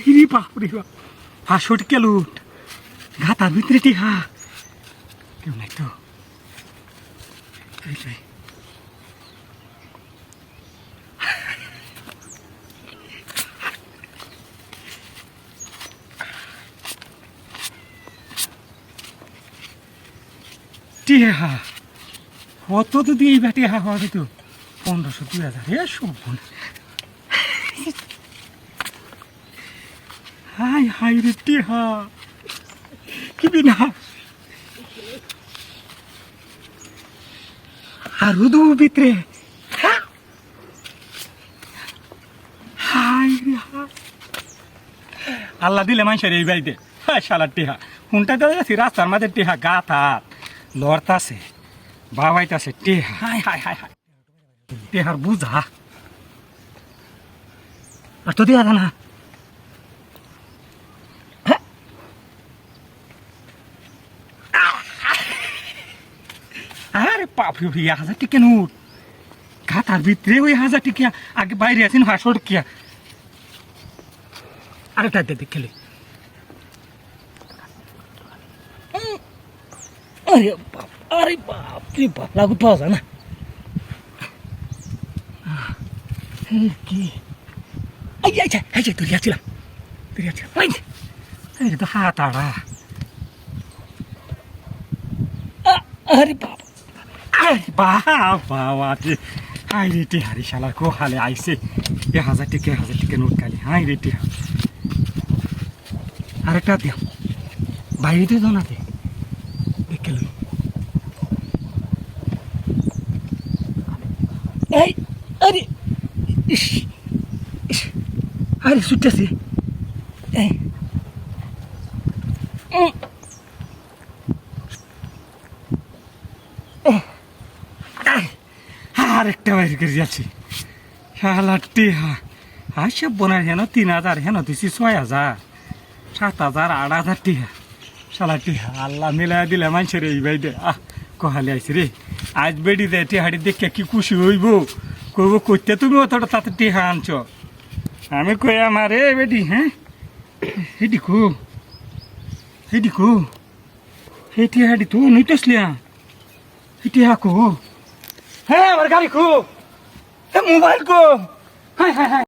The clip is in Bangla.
হাইরে বাপরে বাপ। হাসট কেলুট কেউ নাই তো। টিহা কত তো দিয়ে ব্যাটে হা হওয়া যেত? পনেরোশো, দুই হাজার। এ সব হাই হাই রে টিহা কি বিনা। আর রুদু ভিতরে হাই রে আল্লাহ দিলে মানুষের এই বাড়িতে। হ্যাঁ শালার টিহা। হুনটা তো যাচ্ছি, রাস্তার মাঝে টিহা গাত হাত লড়তাছে, বাবাইতাছে, টিহা। হাই হাই হাই হাই। টিহার বুঝা। আর তো দিয়া আরে বাপরে বাপরে হাজার টিকে নোট। খাতার ভিতরে ওই হাজার টিকিয়া আগে বাইরে আছেন হাসো টিকিয়া আরেকটা দে খেলে। আরে বাপ আরে বাপ রে বাপ, লাগু পাওয়া যায় না। কি? আই আই আই তুই আছিলাম তুই আছিলাম এই তো হাত আড়া। আরে বাবা আরে বাবা বাবা হাই রে টিহারি শালা কো হালে আইছে এ হাজার টিকে হাজার টিকে নোট খালি হাই রে টিহা আরেকটা দিও বাইরে না দে দেখে লই এই আরে ইস আরে এই আরেকটা বাইর করে যাচ্ছি। শালাটি হা হ্যাঁ সব বোনার হেন তিন হাজার, হেন দিছি ছয় হাজার। সাত হাজার, আট হাজার টিহা। শালাটি আল্লাহ মিলাই দিলে মানুষের এই বাইদে। আহ, কহালে আইসি রে। আজ বেডি দে টিহাড়ি দেখে কি খুশি হইব। কইব করতে তুমি অতটা তাতে টিহা আনছ? আমি কই আমার এ বেডি হ্যাঁ? হেডি কো। হেডি কো। হে টিহাড়ি তো নইতেসলিয়া হা কো। হ্যাঁ আমার গাড়ি খুব। হ্যাঁ মোবাইল খুব। হ্যাঁ হ্যাঁ হ্যাঁ